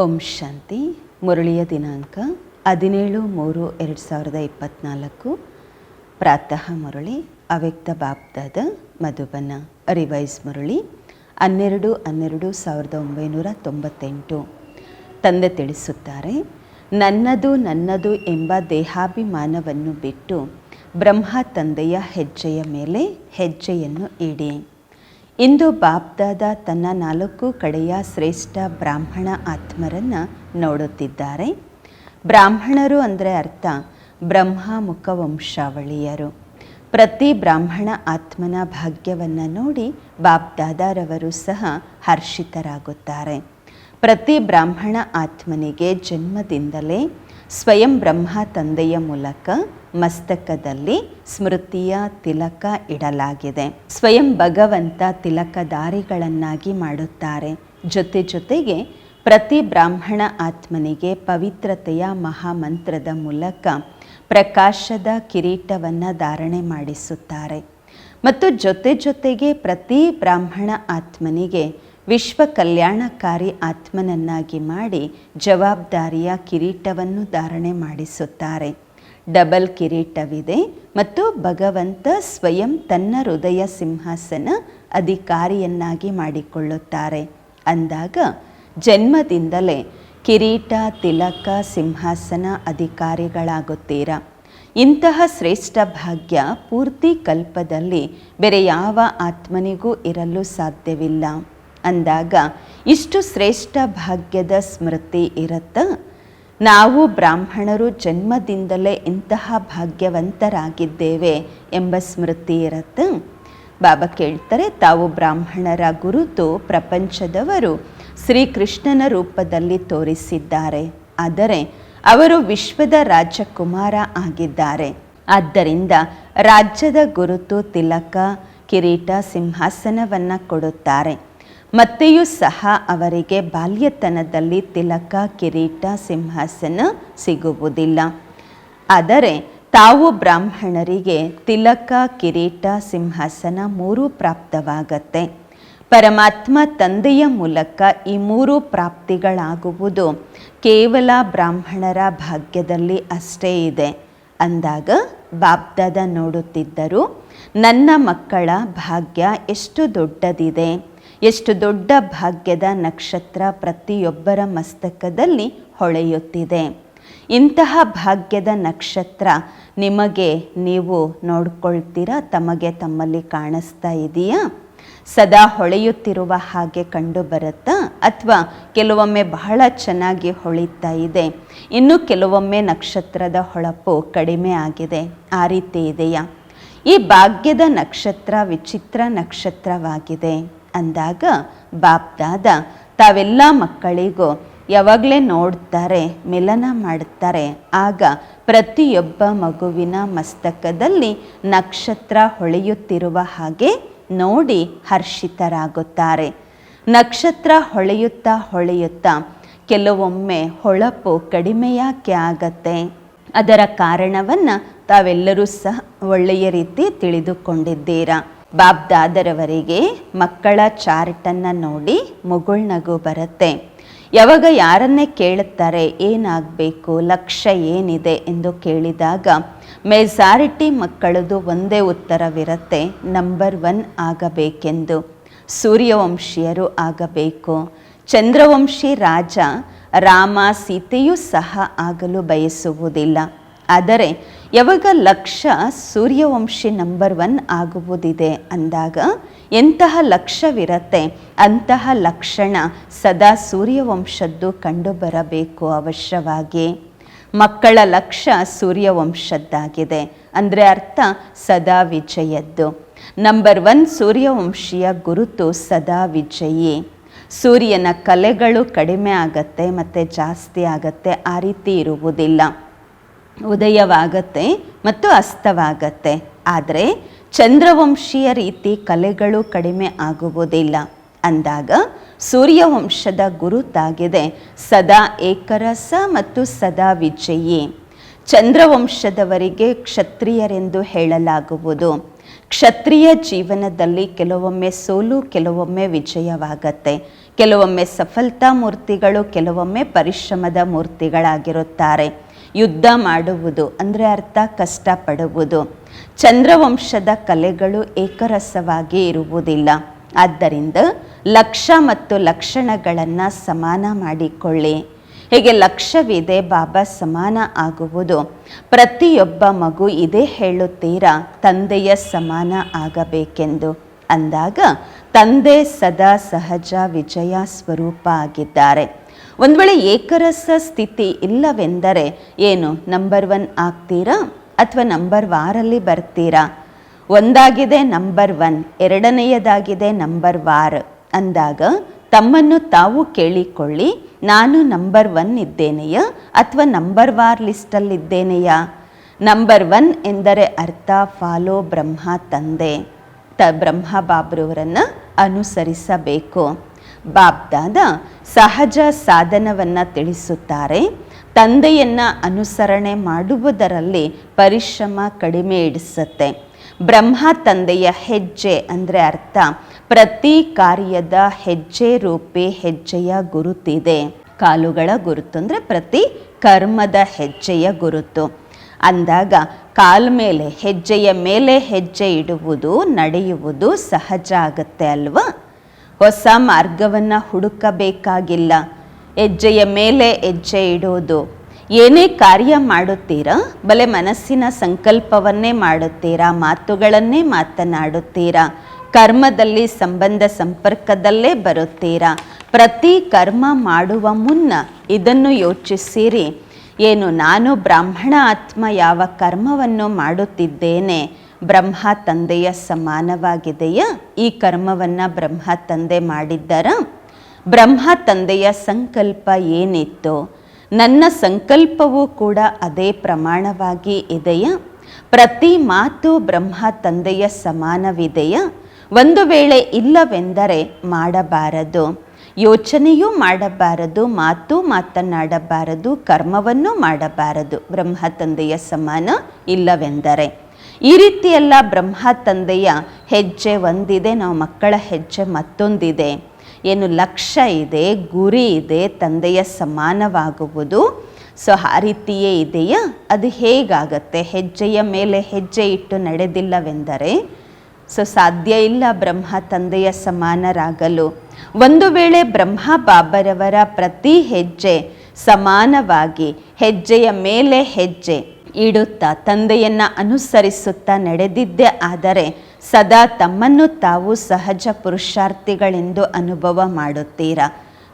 ಓಂ ಶಾಂತಿ, ಮುರಳಿಯ ದಿನಾಂಕ ಹದಿನೇಳು ಮೂರು ಎರಡು ಸಾವಿರದ ಇಪ್ಪತ್ತ್ನಾಲ್ಕು ಪ್ರಾತಃ ಮುರಳಿ, ಅವ್ಯಕ್ತ ಬಾಪ್ದಾದ ಮಧುಬನ, ರಿವೈಸ್ ಮುರಳಿ, ಹನ್ನೆರಡು ಹನ್ನೆರಡು ಸಾವಿರದ ಒಂಬೈನೂರ ತೊಂಬತ್ತೆಂಟು. ತಂದೆ ತಿಳಿಸುತ್ತಾರೆ, ನನ್ನದು ನನ್ನದು ಎಂಬ ದೇಹಾಭಿಮಾನವನ್ನು ಬಿಟ್ಟು ಬ್ರಹ್ಮ ತಂದೆಯ ಹೆಜ್ಜೆಯ ಮೇಲೆ ಹೆಜ್ಜೆಯನ್ನು ಇಡಿ. ಇಂದು ಬಾಪ್ದಾದ ತನ್ನ ನಾಲ್ಕು ಕಡೆಯ ಶ್ರೇಷ್ಠ ಬ್ರಾಹ್ಮಣ ಆತ್ಮರನ್ನು ನೋಡುತ್ತಿದ್ದಾರೆ. ಬ್ರಾಹ್ಮಣರು ಅಂದರೆ ಅರ್ಥ ಬ್ರಹ್ಮ ಮುಖ ವಂಶಾವಳಿಯರು ಪ್ರತಿ ಬ್ರಾಹ್ಮಣ ಆತ್ಮನ ಭಾಗ್ಯವನ್ನು ನೋಡಿ ಬಾಪ್ದಾದಾರವರು ಸಹ ಹರ್ಷಿತರಾಗುತ್ತಾರೆ. ಪ್ರತಿ ಬ್ರಾಹ್ಮಣ ಆತ್ಮನಿಗೆ ಜನ್ಮದಿಂದಲೇ ಸ್ವಯಂ ಬ್ರಹ್ಮ ತಂದೆಯ ಮೂಲಕ ಮಸ್ತಕದಲ್ಲಿ ಸ್ಮೃತಿಯ ತಿಲಕ ಇಡಲಾಗಿದೆ. ಸ್ವಯಂ ಭಗವಂತ ತಿಲಕಧಾರಿಗಳನ್ನಾಗಿ ಮಾಡುತ್ತಾರೆ. ಜೊತೆ ಜೊತೆಗೆ ಪ್ರತಿ ಬ್ರಾಹ್ಮಣ ಆತ್ಮನಿಗೆ ಪವಿತ್ರತೆಯ ಮಹಾಮಂತ್ರದ ಮೂಲಕ ಪ್ರಕಾಶದ ಕಿರೀಟವನ್ನು ಧಾರಣೆ ಮಾಡಿಸುತ್ತಾರೆ. ಮತ್ತು ಜೊತೆ ಜೊತೆಗೆ ಪ್ರತಿ ಬ್ರಾಹ್ಮಣ ಆತ್ಮನಿಗೆ ವಿಶ್ವ ಕಲ್ಯಾಣಕಾರಿ ಆತ್ಮನನ್ನಾಗಿ ಮಾಡಿ ಜವಾಬ್ದಾರಿಯ ಕಿರೀಟವನ್ನು ಧಾರಣೆ ಮಾಡಿಸುತ್ತಾರೆ. ಡಬಲ್ ಕಿರೀಟವಿದೆ ಮತ್ತು ಭಗವಂತ ಸ್ವಯಂ ತನ್ನ ಹೃದಯ ಸಿಂಹಾಸನ ಅಧಿಕಾರಿಯನ್ನಾಗಿ ಮಾಡಿಕೊಳ್ಳುತ್ತಾರೆ. ಅಂದಾಗ ಜನ್ಮದಿಂದಲೇ ಕಿರೀಟ, ತಿಲಕ, ಸಿಂಹಾಸನ ಅಧಿಕಾರಿಗಳಾಗುತ್ತೀರಾ? ಇಂತಹ ಶ್ರೇಷ್ಠ ಭಾಗ್ಯ ಪೂರ್ತಿ ಕಲ್ಪದಲ್ಲಿ ಬೇರೆ ಯಾವ ಆತ್ಮನಿಗೂ ಇರಲು ಸಾಧ್ಯವಿಲ್ಲ. ಅಂದಾಗ ಇಷ್ಟು ಶ್ರೇಷ್ಠ ಭಾಗ್ಯದ ಸ್ಮೃತಿ ಇರುತ್ತಾ? ನಾವು ಬ್ರಾಹ್ಮಣರು ಜನ್ಮದಿಂದಲೇ ಇಂತಹ ಭಾಗ್ಯವಂತರಾಗಿದ್ದೇವೆ ಎಂಬ ಸ್ಮೃತಿ ಇರುತ್ತೆ. ಬಾಬಾ ಕೇಳ್ತಾರೆ, ತಾವು ಬ್ರಾಹ್ಮಣರ ಗುರುತು ಪ್ರಪಂಚದವರು ಶ್ರೀಕೃಷ್ಣನ ರೂಪದಲ್ಲಿ ತೋರಿಸಿದ್ದಾರೆ. ಆದರೆ ಅವರು ವಿಶ್ವದ ರಾಜಕುಮಾರ ಆಗಿದ್ದಾರೆ. ಆದ್ದರಿಂದ ರಾಜ್ಯದ ಗುರುತು ತಿಲಕ, ಕಿರೀಟ, ಸಿಂಹಾಸನವನ್ನು ಕೊಡುತ್ತಾರೆ. ಮತ್ತೆಯೂ ಸಹ ಅವರಿಗೆ ಬಾಲ್ಯತನದಲ್ಲಿ ತಿಲಕ, ಕಿರೀಟ, ಸಿಂಹಾಸನ ಸಿಗುವುದಿಲ್ಲ. ಆದರೆ ತಾವು ಬ್ರಾಹ್ಮಣರಿಗೆ ತಿಲಕ, ಕಿರೀಟ, ಸಿಂಹಾಸನ ಮೂರೂ ಪ್ರಾಪ್ತವಾಗತ್ತೆ. ಪರಮಾತ್ಮ ತಂದೆಯ ಮೂಲಕ ಈ ಮೂರು ಪ್ರಾಪ್ತಿಗಳಾಗುವುದು ಕೇವಲ ಬ್ರಾಹ್ಮಣರ ಭಾಗ್ಯದಲ್ಲಿ ಅಷ್ಟೇ ಇದೆ. ಅಂದಾಗ ಬಾಬ್ದಾದ ನೋಡುತ್ತಿದ್ದರು, ನನ್ನ ಮಕ್ಕಳ ಭಾಗ್ಯ ಎಷ್ಟು ದೊಡ್ಡದಿದೆ. ಎಷ್ಟು ದೊಡ್ಡ ಭಾಗ್ಯದ ನಕ್ಷತ್ರ ಪ್ರತಿಯೊಬ್ಬರ ಮಸ್ತಕದಲ್ಲಿ ಹೊಳೆಯುತ್ತಿದೆ. ಇಂತಹ ಭಾಗ್ಯದ ನಕ್ಷತ್ರ ನಿಮಗೆ ನೀವು ನೋಡ್ಕೊಳ್ತೀರಾ? ತಮಗೆ ತಮ್ಮಲ್ಲಿ ಕಾಣಿಸ್ತಾ ಇದೆಯಾ? ಸದಾ ಹೊಳೆಯುತ್ತಿರುವ ಹಾಗೆ ಕಂಡು ಬರುತ್ತಾ? ಅಥವಾ ಕೆಲವೊಮ್ಮೆ ಬಹಳ ಚೆನ್ನಾಗಿ ಹೊಳಿತಾ ಇದೆ. ಇನ್ನು ಕೆಲವೊಮ್ಮೆ ನಕ್ಷತ್ರದ ಹೊಳಪು ಕಡಿಮೆ ಆಗಿದೆ. ಆ ರೀತಿ ಇದೆಯಾ? ಈ ಭಾಗ್ಯದ ನಕ್ಷತ್ರ ವಿಚಿತ್ರ ನಕ್ಷತ್ರವಾಗಿದೆ. ಅಂದಾಗ ಬಾಪ್ದಾದ ತಾವೆಲ್ಲ ಮಕ್ಕಳಿಗೂ ಯಾವಾಗಲೇ ನೋಡ್ತಾರೆ, ಮಿಲನ ಮಾಡುತ್ತಾರೆ. ಆಗ ಪ್ರತಿಯೊಬ್ಬ ಮಗುವಿನ ಮಸ್ತಕದಲ್ಲಿ ನಕ್ಷತ್ರ ಹೊಳೆಯುತ್ತಿರುವ ಹಾಗೆ ನೋಡಿ ಹರ್ಷಿತರಾಗುತ್ತಾರೆ. ನಕ್ಷತ್ರ ಹೊಳೆಯುತ್ತಾ ಹೊಳೆಯುತ್ತಾ ಕೆಲವೊಮ್ಮೆ ಹೊಳಪು ಕಡಿಮೆಯಾಕೆ ಆಗತ್ತೆ. ಅದರ ಕಾರಣವನ್ನು ತಾವೆಲ್ಲರೂ ಸಹ ಒಳ್ಳೆಯ ರೀತಿ ತಿಳಿದುಕೊಂಡಿದ್ದೀರಾ. ಬಾಬ್ದಾದರವರಿಗೆ ಮಕ್ಕಳ ಚಾರ್ಟನ್ನು ನೋಡಿ ಮುಗುಳ್ನಗು ಬರುತ್ತೆ. ಯಾವಾಗ ಯಾರನ್ನೇ ಕೇಳುತ್ತಾರೆ ಏನಾಗಬೇಕು ಲಕ್ಷ್ಯ ಏನಿದೆ ಎಂದು ಕೇಳಿದಾಗ ಮೆಜಾರಿಟಿ ಮಕ್ಕಳದು ಒಂದೇ ಉತ್ತರವಿರುತ್ತೆ, ನಂಬರ್ ಒನ್ ಆಗಬೇಕೆಂದು. ಸೂರ್ಯವಂಶೀಯರು ಆಗಬೇಕು. ಚಂದ್ರವಂಶಿ ರಾಜ ರಾಮ ಸೀತೆಯೂ ಸಹ ಆಗಲು ಬಯಸುವುದಿಲ್ಲ. ಆದರೆ ಯಾವಾಗ ಲಕ್ಷ ಸೂರ್ಯವಂಶಿ ನಂಬರ್ ಒನ್ ಆಗುವುದಿದೆ ಅಂದಾಗ ಎಂತಹ ಲಕ್ಷ್ಯವಿರತ್ತೆ ಅಂತಹ ಲಕ್ಷಣ ಸದಾ ಸೂರ್ಯವಂಶದ್ದು ಕಂಡುಬರಬೇಕು ಅವಶ್ಯವಾಗಿ. ಮಕ್ಕಳ ಲಕ್ಷ್ಯ ಸೂರ್ಯವಂಶದ್ದಾಗಿದೆ ಅಂದರೆ ಅರ್ಥ ಸದಾ ವಿಜಯದ್ದು. ನಂಬರ್ ಒನ್ ಸೂರ್ಯವಂಶಿಯ ಗುರುತು ಸದಾ ವಿಜಯಿ. ಸೂರ್ಯನ ಕಲೆಗಳು ಕಡಿಮೆ ಆಗತ್ತೆ ಮತ್ತು ಜಾಸ್ತಿ ಆಗತ್ತೆ ಆ ರೀತಿ ಇರುವುದಿಲ್ಲ. ಉದಯವಾಗತ್ತೆ ಮತ್ತು ಅಸ್ತವಾಗತ್ತೆ. ಆದರೆ ಚಂದ್ರವಂಶೀಯ ರೀತಿ ಕಲೆಗಳು ಕಡಿಮೆ ಆಗುವುದಿಲ್ಲ. ಅಂದಾಗ ಸೂರ್ಯವಂಶದ ಗುರುತಾಗಿದೆ ಸದಾ ಏಕರಸ ಮತ್ತು ಸದಾ ವಿಜಯಿ. ಚಂದ್ರವಂಶದವರಿಗೆ ಕ್ಷತ್ರಿಯರೆಂದು ಹೇಳಲಾಗುವುದು. ಕ್ಷತ್ರಿಯ ಜೀವನದಲ್ಲಿ ಕೆಲವೊಮ್ಮೆ ಸೋಲು, ಕೆಲವೊಮ್ಮೆ ವಿಜಯವಾಗತ್ತೆ. ಕೆಲವೊಮ್ಮೆ ಸಫಲತಾ ಮೂರ್ತಿಗಳು, ಕೆಲವೊಮ್ಮೆ ಪರಿಶ್ರಮದ ಮೂರ್ತಿಗಳಾಗಿರುತ್ತಾರೆ. ಯುದ್ಧ ಮಾಡುವುದು, ಅಂದರೆ ಅರ್ಥ, ಕಷ್ಟಪಡುವುದು. ಚಂದ್ರವಂಶದ ಕಲೆಗಳು ಏಕರಸವಾಗಿ ಇರುವುದಿಲ್ಲ. ಆದ್ದರಿಂದ ಲಕ್ಷ ಮತ್ತು ಲಕ್ಷಣಗಳನ್ನು ಸಮಾನ ಮಾಡಿಕೊಳ್ಳಿ. ಹೇಗೆ ಲಕ್ಷ್ಯವಿದೆ ಬಾಬಾ ಸಮಾನ ಆಗುವುದು. ಪ್ರತಿಯೊಬ್ಬ ಮಗು ಇದೇ ಹೇಳುತ್ತೀರಾ, ತಂದೆಯ ಸಮಾನ ಆಗಬೇಕೆಂದು. ಅಂದಾಗ, ತಂದೆ ಸದಾ ಸಹಜ ವಿಜಯ ಸ್ವರೂಪ ಆಗಿದ್ದಾರೆ. ಒಂದು ವೇಳೆ ಏಕರಸ ಸ್ಥಿತಿ ಇಲ್ಲವೆಂದರೆ ಏನು? ನಂಬರ್ ಒನ್ ಆಗ್ತೀರಾ? ಅಥವಾ ನಂಬರ್ ವಾರಲ್ಲಿ ಬರ್ತೀರಾ? ಒಂದಾಗಿದೆ ನಂಬರ್ ಒನ್ ಎರಡನೆಯದಾಗಿದೆ ನಂಬರ್ ವಾರ್ ಅಂದಾಗ ತಮ್ಮನ್ನು ತಾವು ಕೇಳಿಕೊಳ್ಳಿ, ನಾನು ನಂಬರ್ ಒನ್ ಇದ್ದೇನೆಯಾ? ಅಥವಾ ನಂಬರ್ ವಾರ್ ಲಿಸ್ಟಲ್ಲಿದ್ದೇನೆಯಾ ನಂಬರ್ ಒನ್ ಎಂದರೆ ಅರ್ಥ ಫಾಲೋ ಬ್ರಹ್ಮ, ತಂದೆ. ತ, ಬ್ರಹ್ಮ ಬಾಬ್ರವರನ್ನು ಅನುಸರಿಸಬೇಕು. ಬಾಬ್ದಾದ ಸಹಜ ಸಾಧನವನ್ನು ತಿಳಿಸುತ್ತಾರೆ. ತಂದೆಯನ್ನು ಅನುಸರಣೆ ಮಾಡುವುದರಲ್ಲಿ ಪರಿಶ್ರಮ ಕಡಿಮೆ ಇಡಿಸುತ್ತೆ. ಬ್ರಹ್ಮ ತಂದೆಯ ಹೆಜ್ಜೆ ಅಂದರೆ ಅರ್ಥ, ಪ್ರತಿ ಕಾರ್ಯದ ಹೆಜ್ಜೆ ರೂಪಿ ಹೆಜ್ಜೆಯ ಗುರುತಿದೆ. ಕಾಲುಗಳ ಗುರುತು ಅಂದರೆ ಪ್ರತಿ ಕರ್ಮದ ಹೆಜ್ಜೆಯ ಗುರುತು. ಅಂದಾಗ ಕಾಲ್ ಮೇಲೆ, ಹೆಜ್ಜೆಯ ಮೇಲೆ ಹೆಜ್ಜೆ ಇಡುವುದು, ನಡೆಯುವುದು ಸಹಜ ಆಗುತ್ತೆ ಅಲ್ವಾ? ಹೊಸ ಮಾರ್ಗವನ್ನು ಹುಡುಕಬೇಕಾಗಿಲ್ಲ. ಹೆಜ್ಜೆಯ ಮೇಲೆ ಹೆಜ್ಜೆ ಇಡೋದು. ಏನೇ ಕಾರ್ಯ ಮಾಡುತ್ತೀರಾ, ಬಲೆ ಮನಸ್ಸಿನ ಸಂಕಲ್ಪವನ್ನೇ ಮಾಡುತ್ತೀರಾ, ಮಾತುಗಳನ್ನೇ ಮಾತನಾಡುತ್ತೀರಾ, ಕರ್ಮದಲ್ಲಿ ಸಂಬಂಧ ಸಂಪರ್ಕದಲ್ಲೇ ಬರುತ್ತೀರಾ, ಪ್ರತಿ ಕರ್ಮ ಮಾಡುವ ಮುನ್ನ ಇದನ್ನು ಯೋಚಿಸಿರಿ ಏನು ನಾನು ಬ್ರಾಹ್ಮಣ ಆತ್ಮ ಯಾವ ಕರ್ಮವನ್ನು ಮಾಡುತ್ತಿದ್ದೇನೆ? ಬ್ರಹ್ಮ ತಂದೆಯ ಸಮಾನವಾಗಿದೆಯಾ? ಈ ಕರ್ಮವನ್ನು ಬ್ರಹ್ಮ ತಂದೆ ಮಾಡಿದ್ದರ? ಬ್ರಹ್ಮ ತಂದೆಯ ಸಂಕಲ್ಪ ಏನಿತ್ತು? ನನ್ನ ಸಂಕಲ್ಪವೂ ಕೂಡ ಅದೇ ಪ್ರಮಾಣವಾಗಿ ಇದೆಯಾ? ಪ್ರತಿ ಮಾತು ಬ್ರಹ್ಮ ತಂದೆಯ ಸಮಾನವಿದೆಯಾ? ಒಂದು ವೇಳೆ ಇಲ್ಲವೆಂದರೆ ಮಾಡಬಾರದು. ಯೋಚನೆಯೂ ಮಾಡಬಾರದು, ಮಾತು ಮಾತನಾಡಬಾರದು, ಕರ್ಮವನ್ನು ಮಾಡಬಾರದು. ಬ್ರಹ್ಮ ತಂದೆಯ ಸಮಾನ ಇಲ್ಲವೆಂದರೆ. ಈ ರೀತಿಯೆಲ್ಲ ಬ್ರಹ್ಮ ತಂದೆಯ ಹೆಜ್ಜೆ ಒಂದಿದೆ, ನಾವು ಮಕ್ಕಳ ಹೆಜ್ಜೆ ಮತ್ತೊಂದಿದೆ. ಏನು ಲಕ್ಷ್ಯ ಇದೆ, ಗುರಿ ಇದೆ, ತಂದೆಯ ಸಮಾನವಾಗುವುದು. ಸೊ, ಆ ರೀತಿಯೇ ಇದೆಯಾ? ಅದು ಹೇಗಾಗತ್ತೆ? ಹೆಜ್ಜೆಯ ಮೇಲೆ ಹೆಜ್ಜೆ ಇಟ್ಟು ನಡೆದಿಲ್ಲವೆಂದರೆ? ಸೊ, ಸಾಧ್ಯ ಇಲ್ಲ ಬ್ರಹ್ಮ ತಂದೆಯ ಸಮಾನರಾಗಲು. ಒಂದು ವೇಳೆ ಬ್ರಹ್ಮ ಬಾಬರವರ ಪ್ರತಿ ಹೆಜ್ಜೆ ಸಮಾನವಾಗಿ, ಹೆಜ್ಜೆಯ ಮೇಲೆ ಹೆಜ್ಜೆ ಇಡುತ್ತಾ ತಂದೆಯನ್ನು ಅನುಸರಿಸುತ್ತಾ ನಡೆದಿದ್ದೇ. ಆದರೆ ಸದಾ ತಮ್ಮನ್ನು ತಾವು ಸಹಜ ಪುರುಷಾರ್ಥಿಗಳೆಂದು ಅನುಭವ ಮಾಡುತ್ತೀರಾ?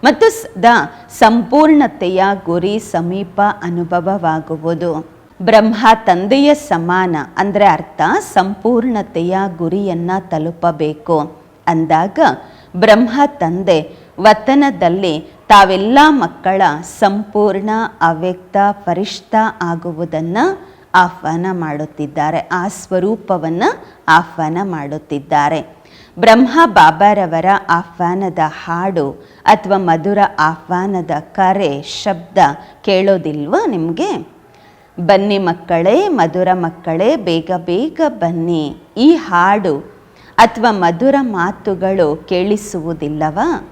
ಮತ್ತು ಸದಾ ಸಂಪೂರ್ಣತೆಯ ಗುರಿ ಸಮೀಪ ಅನುಭವವಾಗುವುದು. ಬ್ರಹ್ಮ ತಂದೆಯ ಸಮಾನ ಅಂದರೆ ಅರ್ಥ ಸಂಪೂರ್ಣತೆಯ ಗುರಿಯನ್ನು ತಲುಪಬೇಕು. ಅಂದಾಗ ಬ್ರಹ್ಮ ತಂದೆ ವತನದಲ್ಲಿ ತಾವೆಲ್ಲ ಮಕ್ಕಳ ಸಂಪೂರ್ಣ ಅವ್ಯಕ್ತ, ಪರಿಷ್ಠ ಆಗುವುದನ್ನು ಆಹ್ವಾನ ಮಾಡುತ್ತಿದ್ದಾರೆ. ಆ ಸ್ವರೂಪವನ್ನು ಆಹ್ವಾನ ಮಾಡುತ್ತಿದ್ದಾರೆ. ಬ್ರಹ್ಮ ಬಾಬಾರವರ ಆಹ್ವಾನದ ಹಾಡು ಅಥವಾ ಮಧುರ ಆಹ್ವಾನದ ಕರೆ, ಶಬ್ದ ಕೇಳೋದಿಲ್ವಾ ನಿಮಗೆ? ಬನ್ನಿ ಮಕ್ಕಳೇ, ಮಧುರ ಮಕ್ಕಳೇ, ಬೇಗ ಬೇಗ ಬನ್ನಿ. ಈ ಹಾಡು ಅಥವಾ ಮಧುರ ಮಾತುಗಳು ಕೇಳಿಸುವುದಿಲ್ಲವಾ?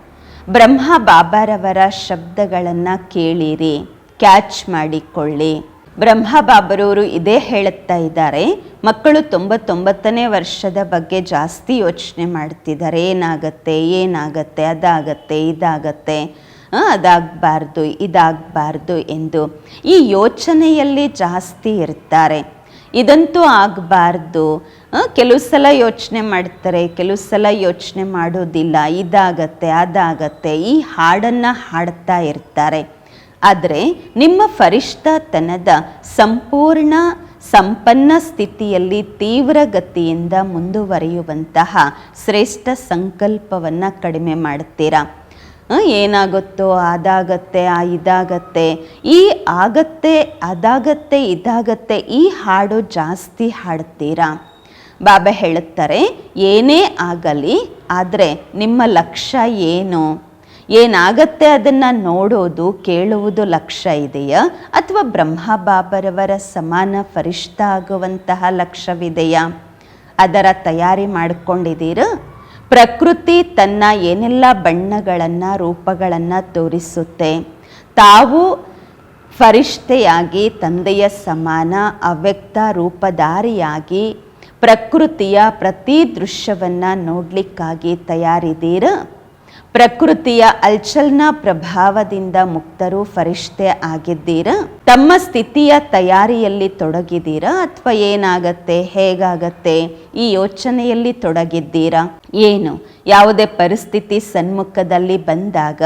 ಬ್ರಹ್ಮ ಬಾಬಾರವರ ಶಬ್ದಗಳನ್ನು ಕೇಳಿರಿ ಕ್ಯಾಚ್ ಮಾಡಿಕೊಳ್ಳಿ. ಬ್ರಹ್ಮ ಬಾಬರವರು ಇದೇ ಹೇಳುತ್ತಾ ಇದ್ದಾರೆ, ಮಕ್ಕಳು ತೊಂಬತ್ತೊಂಬತ್ತನೇ ವರ್ಷದ ಬಗ್ಗೆ ಜಾಸ್ತಿ ಯೋಚನೆ ಮಾಡ್ತಿದ್ದಾರೆ, ಏನಾಗತ್ತೆ ಏನಾಗತ್ತೆ, ಅದಾಗತ್ತೆ, ಇದಾಗತ್ತೆ ಅದಾಗಬಾರ್ದು, ಇದಾಗಬಾರ್ದು ಎಂದು ಈ ಯೋಚನೆಯಲ್ಲಿ ಜಾಸ್ತಿ ಇರ್ತಾರೆ. ಇದಂತೂ ಆಗಬಾರ್ದು. ಕೆಲವು ಸಲ ಯೋಚನೆ ಮಾಡ್ತಾರೆ, ಕೆಲವು ಸಲ ಯೋಚನೆ ಮಾಡೋದಿಲ್ಲ, ಇದಾಗತ್ತೆ, ಅದಾಗತ್ತೆ, ಈ ಹಾಡನ್ನು ಹಾಡ್ತಾ ಇರ್ತಾರೆ. ಆದರೆ ನಿಮ್ಮ ಫರಿಷ್ಠತನದ ಸಂಪೂರ್ಣ ಸಂಪನ್ನ ಸ್ಥಿತಿಯಲ್ಲಿ ತೀವ್ರ ಗತಿಯಿಂದ ಮುಂದುವರಿಯುವಂತಹ ಶ್ರೇಷ್ಠ ಸಂಕಲ್ಪವನ್ನು ಕಡಿಮೆ ಮಾಡ್ತೀರಾ? ಏನಾಗುತ್ತೋ ಅದಾಗತ್ತೆ, ಆ ಇದಾಗತ್ತೆ, ಈ ಆಗತ್ತೆ, ಅದಾಗತ್ತೆ, ಇದಾಗತ್ತೆ, ಈ ಹಾಡು ಜಾಸ್ತಿ ಹಾಡ್ತೀರಾ? ಬಾಬಾ ಹೇಳುತ್ತಾರೆ, ಏನೇ ಆಗಲಿ, ಆದರೆ ನಿಮ್ಮ ಲಕ್ಷ್ಯ ಏನು? ಏನಾಗತ್ತೆ ಅದನ್ನು ನೋಡೋದು, ಕೇಳುವುದು ಲಕ್ಷ್ಯ ಇದೆಯಾ? ಅಥವಾ ಬ್ರಹ್ಮ ಬಾಬರವರ ಸಮಾನ ಫರಿಷ್ಠ ಆಗುವಂತಹ ಲಕ್ಷ್ಯವಿದೆಯಾ? ಅದರ ತಯಾರಿ ಮಾಡ್ಕೊಂಡಿದ್ದೀರ? ಪ್ರಕೃತಿ ತನ್ನ ಏನೆಲ್ಲ ಬಣ್ಣಗಳನ್ನು, ರೂಪಗಳನ್ನು ತೋರಿಸುತ್ತೆ. ತಾವು ಫರಿಷ್ಠೆಯಾಗಿ, ತಂದೆಯ ಸಮಾನ, ಅವ್ಯಕ್ತ ರೂಪಧಾರಿಯಾಗಿ, ಪ್ರಕೃತಿಯ ಪ್ರತಿ ದೃಶ್ಯವನ್ನು ನೋಡಲಿಕ್ಕಾಗಿ ತಯಾರಿದ್ದೀರ? ಪ್ರಕೃತಿಯ ಅಲ್ಚಲ್ನ ಪ್ರಭಾವದಿಂದ ಮುಕ್ತರು ಫರಿಷ್ಠೆ ಆಗಿದ್ದೀರ? ತಮ್ಮ ಸ್ಥಿತಿಯ ತಯಾರಿಯಲ್ಲಿ ತೊಡಗಿದ್ದೀರಾ? ಅಥವಾ ಏನಾಗತ್ತೆ? ಹೇಗಾಗತ್ತೆ? ಈ ಯೋಚನೆಯಲ್ಲಿ ತೊಡಗಿದ್ದೀರಾ? ಏನು? ಯಾವುದೇ ಪರಿಸ್ಥಿತಿ ಸನ್ಮುಖದಲ್ಲಿ ಬಂದಾಗ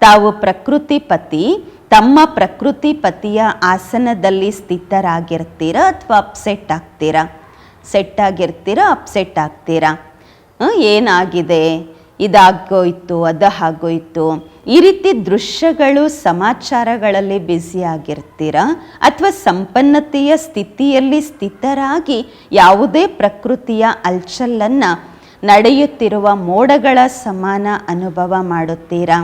ತಾವು ಪ್ರಕೃತಿ ಪತಿ, ತಮ್ಮ ಪ್ರಕೃತಿ ಪತಿಯ ಆಸನದಲ್ಲಿ ಸ್ಥಿತರಾಗಿರ್ತೀರಾ ಅಥವಾ ಅಪ್ಸೆಟ್ ಆಗ್ತೀರಾ? ಸೆಟ್ ಆಗಿರ್ತೀರಾ ಅಪ್ಸೆಟ್ ಆಗ್ತೀರಾ? ಏನಾಗಿದೆ? ಇದಾಗೋಯ್ತು ಅದು ಆಗೋಯ್ತು ಈ ರೀತಿ ದೃಶ್ಯಗಳು ಸಮಾಚಾರಗಳಲ್ಲಿ ಬ್ಯುಸಿ ಆಗಿರ್ತೀರಾ ಅಥವಾ ಸಂಪನ್ನತೆಯ ಸ್ಥಿತಿಯಲ್ಲಿ ಸ್ಥಿತರಾಗಿ ಯಾವುದೇ ಪ್ರಕೃತಿಯ ಅಲ್ಚಲ್ಲನ್ನು ನಡೆಯುತ್ತಿರುವ ಮೋಡಗಳ ಸಮಾನ ಅನುಭವ ಮಾಡುತ್ತೀರಾ?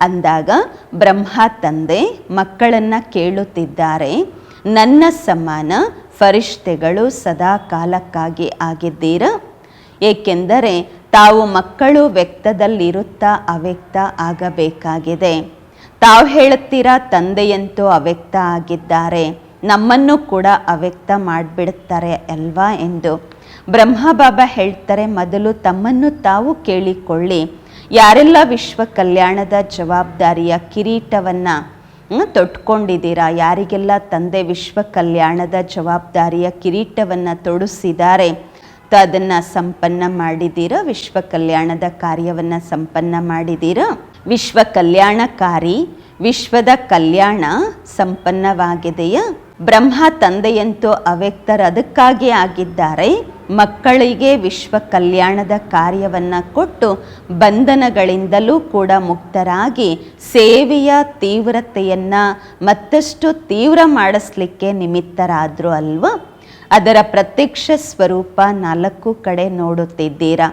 ಅಂದಾಗ, ಬ್ರಹ್ಮ ತಂದೆ ಮಕ್ಕಳನ್ನು ಕೇಳುತ್ತಿದ್ದಾರೆ, ನನ್ನ ಸಮಾನ ಫರಿಷ್ಠೆಗಳು ಸದಾ ಕಾಲಕ್ಕಾಗಿ ಆಗಿದ್ದೀರ? ಏಕೆಂದರೆ ತಾವು ಮಕ್ಕಳು ವ್ಯಕ್ತದಲ್ಲಿರುತ್ತಾ ಅವ್ಯಕ್ತ ಆಗಬೇಕಾಗಿದೆ. ತಾವು ಹೇಳುತ್ತೀರಾ, ತಂದೆಯಂತೂ ಅವ್ಯಕ್ತ ಆಗಿದ್ದಾರೆ. ನಮ್ಮನ್ನು ಕೂಡ ಅವ್ಯಕ್ತ ಮಾಡಿಬಿಡುತ್ತಾರೆ ಅಲ್ವಾ ಎಂದು ಬ್ರಹ್ಮ ಬಾಬಾ ಹೇಳ್ತಾರೆ, ಮೊದಲು ತಮ್ಮನ್ನು ತಾವು ಕೇಳಿಕೊಳ್ಳಿ. ಯಾರೆಲ್ಲ ವಿಶ್ವ ಕಲ್ಯಾಣದ ಜವಾಬ್ದಾರಿಯ ಕಿರೀಟವನ್ನು ತೊಟ್ಕೊಂಡಿದ್ದೀರಾ, ಯಾರಿಗೆಲ್ಲ ತಂದೆ ವಿಶ್ವ ಕಲ್ಯಾಣದ ಜವಾಬ್ದಾರಿಯ ಕಿರೀಟವನ್ನು ತೊಡಿಸಿದ್ದಾರೆ ತ ಅದನ್ನು ಸಂಪನ್ನ ಮಾಡಿದ್ದೀರಾ ವಿಶ್ವ ಕಲ್ಯಾಣದ ಕಾರ್ಯವನ್ನು ಸಂಪನ್ನ ಮಾಡಿದ್ದೀರಾ ವಿಶ್ವ ಕಲ್ಯಾಣಕಾರಿ, ವಿಶ್ವದ ಕಲ್ಯಾಣ ಸಂಪನ್ನವಾಗಿದೆಯಾ? ಬ್ರಹ್ಮ ತಂದೆಯಂತೂ ಅವ್ಯಕ್ತರು ಅದಕ್ಕಾಗಿ ಆಗಿದ್ದಾರೆ. ಮಕ್ಕಳಿಗೆ ವಿಶ್ವ ಕಲ್ಯಾಣದ ಕಾರ್ಯವನ್ನು ಕೊಟ್ಟು ಬಂಧನಗಳಿಂದಲೂ ಕೂಡ ಮುಕ್ತರಾಗಿ ಸೇವೆಯ ತೀವ್ರತೆಯನ್ನು ಮತ್ತಷ್ಟು ತೀವ್ರ ಮಾಡಿಸ್ಲಿಕ್ಕೆ ನಿಮಿತ್ತರಾದರು ಅಲ್ವಾ? ಅದರ ಪ್ರತ್ಯಕ್ಷ ಸ್ವರೂಪ ನಾಲ್ಕು ಕಡೆ ನೋಡುತ್ತಿದ್ದೀರಾ?